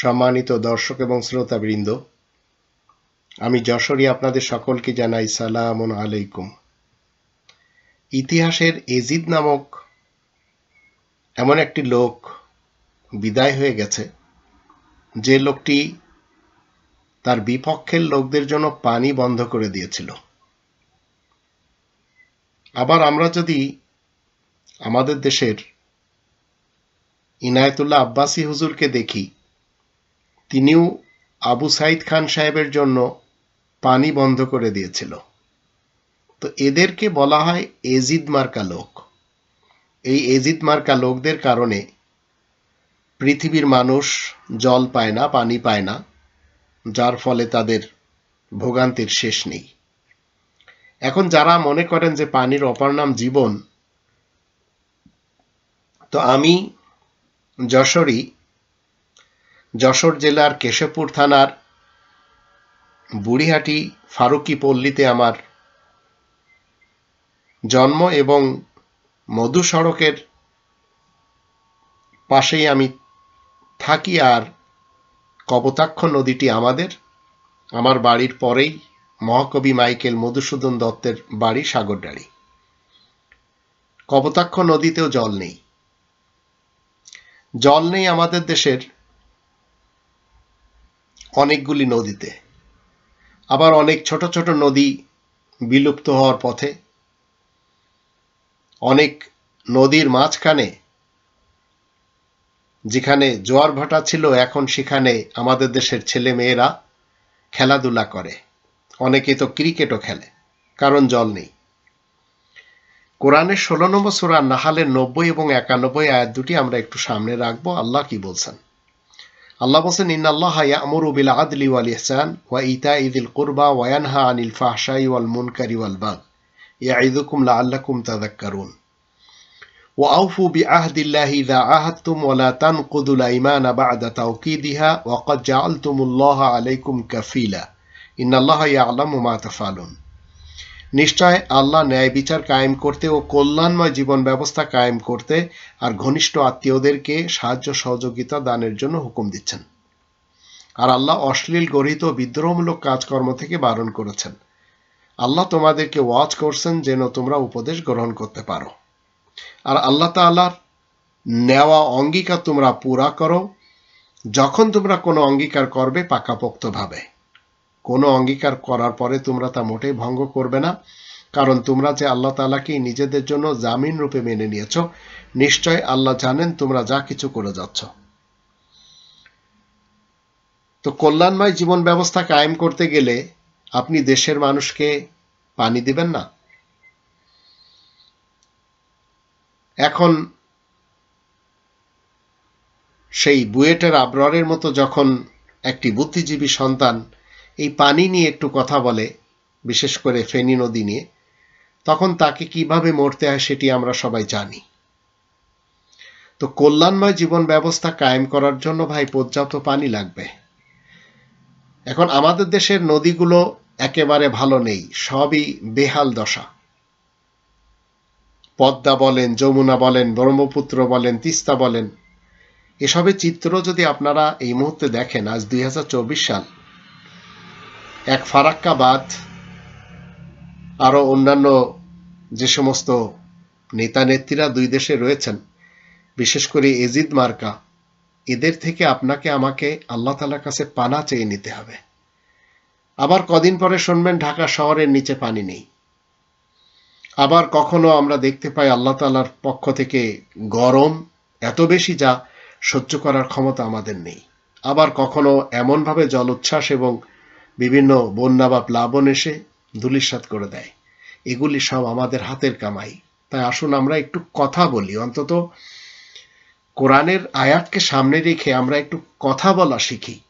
সম্মানিত দর্শক এবং শ্রোতাবৃন্দ, আমি যশোরী আপনাদের সকলকে জানাই সালাম আলাইকুম। ইতিহাসের এজিদ নামক এমন একটি লোক বিদায় হয়ে গেছে, যে লোকটি তার বিপক্ষের লোকদের জন্য পানি বন্ধ করে দিয়েছিল। আবার আমরা যদি আমাদের দেশের ইনায়তুল্লাহ আব্বাসী হুজুরকে দেখি তিনিও আবু সাইদ খান সাহেবের জন্য পানি বন্ধ করে দিয়েছিল। তো এদেরকে বলা হয় এজিদ মার্কা লোক। এই এজিদ মার্কা লোকদের কারণে পৃথিবীর মানুষ জল পায় না, পানি পায় না, যার ফলে তাদের ভোগান্তির শেষ নেই। এখন যারা মনে করেন যে পানির অপর নাম জীবন, তো আমি যশোরী যশোর জেলার কেশবপুর থানার বুড়িহাটি ফারুকি পল্লীতে আমার জন্ম এবং মধু সড়কের পাশেই আমি থাকি আর কপোতাক্ষ নদীটি আমাদের। আমার বাড়ির পরেই মহাকবি মাইকেল মধুসূদন দত্তের বাড়ি সাগরডাড়ি কপোতাক্ষ নদীতেও জল নেই। জল নেই আমাদের দেশের অনেকগুলি নদীতে। আবার অনেক ছোট ছোট নদী বিলুপ্ত হওয়ার পথে। অনেক নদীর মাঝখানে, যেখানে জোয়ার ভাটা ছিল, এখন সেখানে আমাদের দেশের ছেলে মেয়েরা খেলাধুলা করে। অনেকে তো ক্রিকেটও খেলে, কারণ জল নেই। কোরআনের ষোলো নম্বর সুরা নাহালের নব্বই এবং একানব্বই আয়াত দুটি আমরা একটু সামনে রাখব। আল্লাহ কি বলছেন? الله بصن إن الله يأمر بالعدل والإحسان وإيتاء ذي القربى وينهى عن الفحشاء والمنكر والبغي. يعظكم لعلكم تذكرون. وأوفوا بعهد الله إذا عاهدتم ولا تنقضوا الأيمان بعد توكيدها وقد جعلتم الله عليكم كفيلا. إن الله يعلم ما تفعلون. নিশ্চয় আল্লাহ ন্যায় বিচার কায়েম করতে ও কল্যাণময় জীবন ব্যবস্থা কায়েম করতে আর ঘনিষ্ঠ আত্মীয়দেরকে সাহায্য সহযোগিতা দানের জন্য হুকুম দিচ্ছেন। আর আল্লাহ অশ্লীল গরিত বিদ্রোহমূলক কাজকর্ম থেকে বারণ করেছেন। আল্লাহ তোমাদেরকে ওয়াজ করছেন যেন তোমরা উপদেশ গ্রহণ করতে পারো। আর আল্লাহ তাল্লাহর নেওয়া অঙ্গীকার তোমরা পুরা করো। যখন তোমরা কোনো অঙ্গীকার করবে পাকাপোক্তভাবে কোনো অঙ্গীকার করার পরে তোমরা তা মোটেই ভঙ্গ করবে না, কারণ তোমরা যে আল্লাহ তালাকে নিজেদের জন্য জামিন রূপে মেনে নিয়েছ, নিশ্চয় আল্লাহ জানেন তোমরা যা কিছু করে যাচ্ছ। তো কল্যাণময় জীবন ব্যবস্থা কায়েম করতে গেলে আপনি দেশের মানুষকে পানি দিবেন না। এখন সেই বুয়েটের আবরারের মতো যখন একটি বুদ্ধিজীবী সন্তান এই পানি নিয়ে একটু কথা বলে, বিশেষ করে ফেনী নদী নিয়ে। তখন তাকে কীভাবে মরতে হয় সেটি আমরা সবাই জানি। তো কল্যাণময় জীবন ব্যবস্থা কায়েম করার জন্য ভাই পর্যাপ্ত পানি লাগবে। এখন আমাদের দেশের নদীগুলো একেবারে ভালো নেই, সবই বেহাল দশা। পদ্মা বলেন, যমুনা বলেন, ব্রহ্মপুত্র বলেন, তিস্তা বলেন। এসবের চিত্র যদি আপনারা এই মুহূর্তে দেখেন, আজ দুই হাজার চব্বিশ সাল এক ফারাক্কা বাদ আরও অন্যান্য যে সমস্ত নেতা নেত্রীরা দুই দেশে রয়েছেন, বিশেষ করে এজিদ মার্কা, এদের থেকে আপনাকে আমাকে আল্লাহ তালার কাছে পানা চেয়ে নিতে হবে। আবার কদিন পরে শুনবেন ঢাকা শহরের নিচে পানি নেই। আবার কখনো আমরা দেখতে পাই আল্লাহ তালার পক্ষ থেকে গরম, এত বেশি যা সহ্য করার ক্ষমতা আমাদের নেই। আবার কখনো এমনভাবে জল উচ্ছ্বাস এবং বিভিন্ন বন্যা বা প্লাবন এসে ধুলিসাত করে দেয়। এগুলি সব আমাদের হাতের কামাই। তাই আসুন আমরা একটু কথা বলি। অন্তত কোরআনের আয়াতকে সামনে রেখে আমরা একটু কথা বলা শিখি।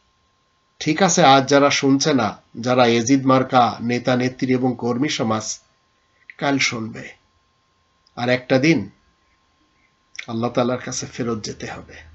ঠিক আছে, আজ যারা শুনছে না, যারা এজিদ মার্কা, নেতা, নেত্রী এবং কর্মী সমাজ, কাল শুনবে। আর একটা দিন আল্লাহ তালার কাছে ফেরত যেতে হবে।